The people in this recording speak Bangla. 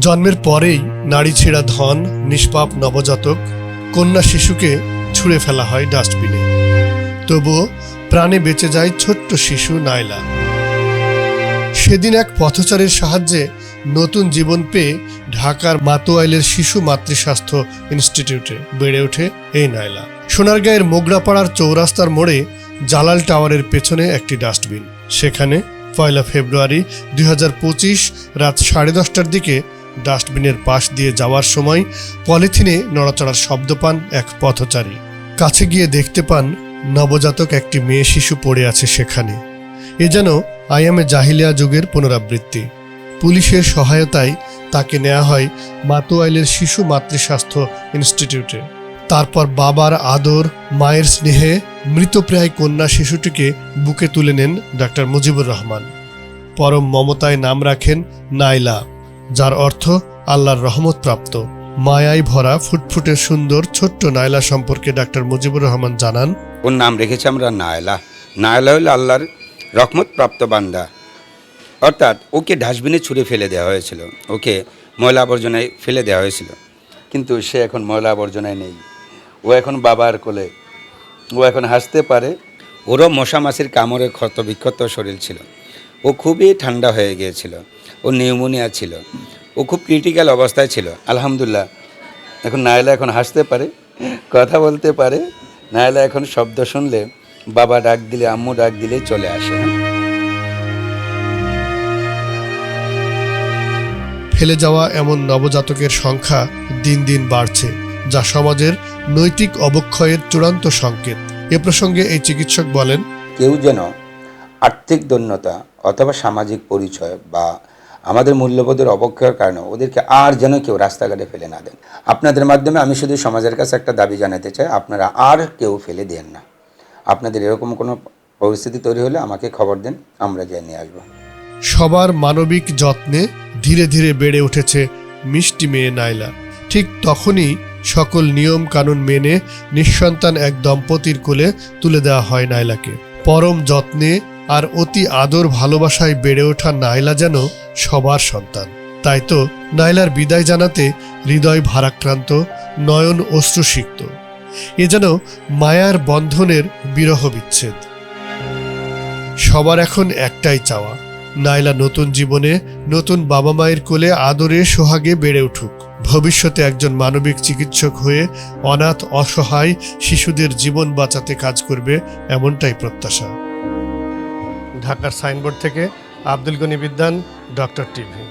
জন্মের পরেই নারী ছেঁড়া ধন, নিষ্পাপ নবজাতক, কন্যা শিশুকে ছুঁড়ে ফেলা হয় ডাস্টবিনে। তবুও প্রাণে বেঁচে যায় ছোট্ট শিশু নাইলা সেদিন এক পথচারীর সাহায্যে নতুন জীবন পেয়ে ঢাকার মাতোয়াইলের শিশু মাতৃস্বাস্থ্য ইনস্টিটিউটে বেড়ে ওঠে এই নাইলা সোনারগাঁয়ের মোগরাপাড়ার চৌরাস্তার মোড়ে জালাল টাওয়ারের পেছনে একটি ডাস্টবিন। সেখানে পয়লা ফেব্রুয়ারি দুই হাজার পঁচিশ রাত সাড়ে দশটার দিকে ডাস্টবিনের পাশ দিয়ে যাওয়ার সময় পলিথিনে নড়াচড়ার শব্দ পান এক পথচারী। কাছে গিয়ে দেখতে পান নবজাতক একটি মেয়ে শিশু পড়ে আছে সেখানে। এ যেন আইএমএ জাহিলিয়া যুগের পুনরাবৃত্তি। পুলিশের সহায়তায় তাকে নেওয়া হয় মাতোয়াইলের শিশু মাতৃস্বাস্থ্য ইনস্টিটিউটে। তারপর বাবার আদর, মায়ের স্নেহে মৃতপ্রায় কন্যা শিশুটিকে বুকে তুলে নেন ডাক্তার মুজিবুর রহমান। পরম মমতায় নাম রাখেন নাইলা। যার অর্থ আল্লাহর রহমত প্রাপ্ত। মায়ায় ভরা, ফুটফুটে সুন্দর, ছোট্ট নাইলা সম্পর্কে ডাক্তার মুজিবুর রহমান জানান, ওর নাম রেখেছি আমরা নায়লা। নায়লা হলো আল্লাহর রহমত প্রাপ্ত বান্দা। অর্থাৎ ওকে ডাস্টবিনে ছুঁড়ে ফেলে দেওয়া হয়েছিল। ওকে ময়লা আবর্জনায় ফেলে দেওয়া হয়েছিল। কিন্তু সে এখন ময়লা আবর্জনায় নেই। ও এখন বাবার কোলে। ও এখন হাসতে পারে। ওরও মশা মাছির কামড়ে ক্ষত বিক্ষত শরীর ছিল। ও খুবই ঠান্ডা হয়ে গিয়েছিল। ও নিউমোনিয়া ছিল। ও খুব ক্রিটিক্যাল অবস্থায় ছিল আলহামদুলিল্লাহ। এখন নায়লা এখন হাসতে পারে কথা বলতে পারে। নায়লা এখন শব্দ শুনলে বাবা ডাক দিলে আম্মু ডাক দিলে চলে আসে। ফেলে যাওয়া এমন নবজাতকের সংখ্যা দিন দিন বাড়ছে যা সমাজের নৈতিক অবক্ষয়ের চূড়ান্ত সংকেত। এ প্রসঙ্গে এই চিকিৎসক বলেন কেউ যেন আর্থিক দৈন্যতা অথবা সামাজিক পরিচয় বা আমাদের মূল্যবোধের অবক্ষয়ের কারণে ওদেরকে আর যেন কেউ রাস্তাঘাটে ফেলে না দেন। আপনাদের মাধ্যমে আমি শুধু সমাজের কাছে একটা দাবি জানাতে চাই, আপনারা আর কেউ ফেলে দেন না। আপনাদের এরকম কোনো পরিস্থিতি তৈরি হলে আমাকে খবর দেন, আমরা যাই নিয়ে আসব। সবার মানবিক যত্নে ধীরে ধীরে বেড়ে উঠেছে মিষ্টি মেয়ে নাইলা। ঠিক তখনই সকল নিয়ম কানুন মেনে নিঃসন্তান এক দম্পতির কোলে তুলে দেওয়া হয় নাইলাকে। পরম যত্নে আর অতি আদর ভালোবাসায় বেড়ে ওঠা নাইলা যেন সবার সন্তান। তাই তো নাইলার বিদায় জানাতে হৃদয় ভারাক্রান্ত, নয়ন অশ্রুসিক্ত। এ যেন মায়ার বন্ধনের বিরহ বিচ্ছেদ। সবার এখন একটাই চাওয়া, নাইলা নতুন জীবনে নতুন বাবা মায়ের কোলে আদরে, সোহাগে বেড়ে উঠুক। ভবিষ্যতে একজন মানবিক চিকিৎসক হয়ে অনাথ, অসহায় শিশুদের জীবন বাঁচাতে কাজ করবে এমনটাই প্রত্যাশা। ঢাকার সাইনবোর্ড থেকে আব্দুল গনি বিদ্যান ডক্টর টিভি।